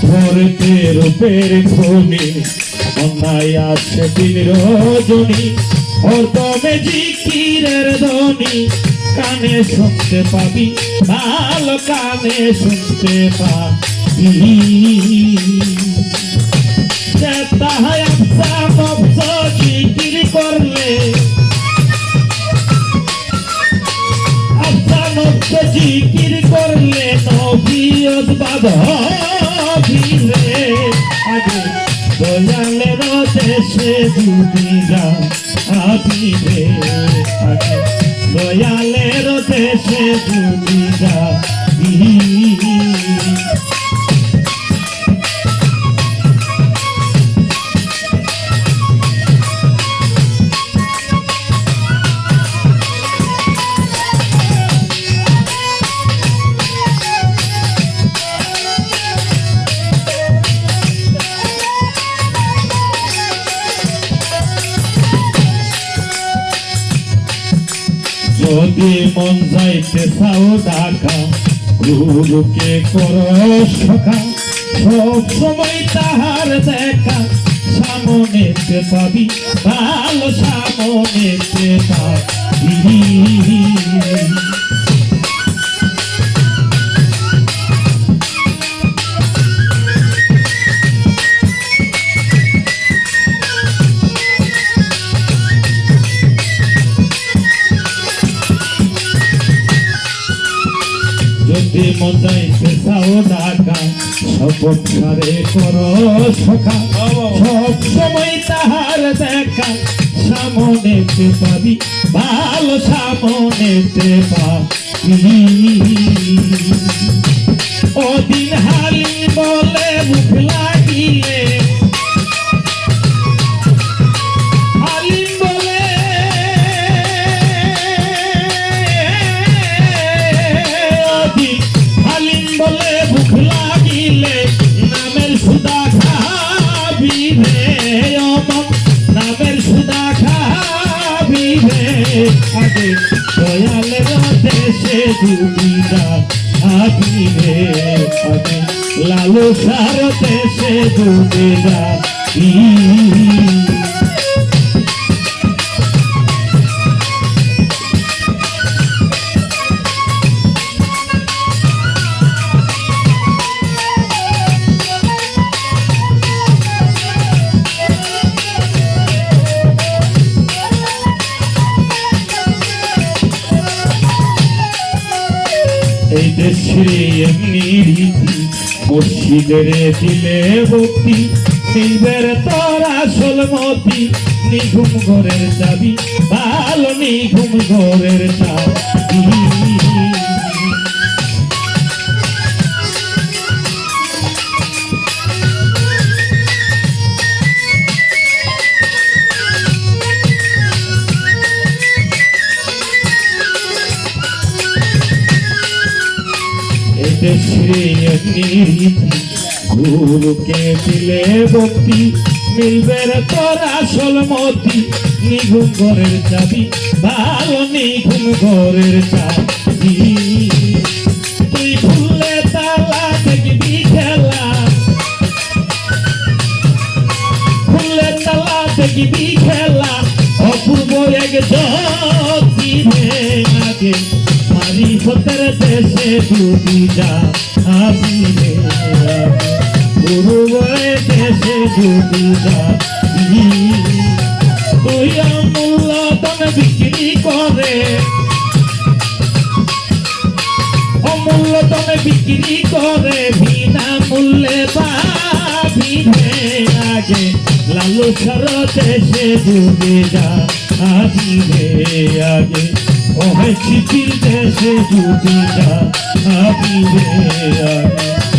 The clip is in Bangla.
সুরেতে রূপের খনি অন্যায় আছে দিন রজনী হরদমে জিকিরের কানে শুনতে পাবি ভালো কানে শুনতে পাবি। মফস জিকির করলে মফস জিকির করলে বাদ দেশে আপিবে থাকে। দয়ালের দেশে দুদিরা যদি মন যাইতে চাও ডাকা গুরুকে কর সখা। সব সময় তাহার দেখা, সামনেতে পাবি ভালো সামনেতে পাবি। যদি পেশাও ঢাকা শপথ সারে কর সখা সব সময় তাহার দেখা। সামনেতে পাবি ভালো সামনেতে পাবি ওদিন হালি দেশে দুবিরা খাবি রে আগে লালু সার দেশে দুবিরা এই দেশে এমনি রীতি মসজিদের দিলে ভক্তি মিলবের তোর আসল মতি নিঘুম ঘরের চাবি ভালো নিঘুম ঘরের চাবি। এতে শ্রী গুরুকে দিলে ভক্তি মিলবে তোর আসল মতি নিঘুম ঘরের চাবি ভালো নিঘুম ঘরের চাবি। তুই খুললে তালা দেখবি, খেলা। খুললে তালা দেখবি খেলা অপূর্ব এক জ্যোতি আগে মারি ফতের দেশে ডুবি যা, আমি রে গুরু দেশে ডুবি যা তুই অমূল্য দামে বিক্রি করে। অমূল্য দামে বিক্রি করে, বিনা মূল্যে রে আগে। লালু সর দেশে ডুবে যা রে আগে। ওহে চিঠির দেশে ডুবে যা আমি। রে আগে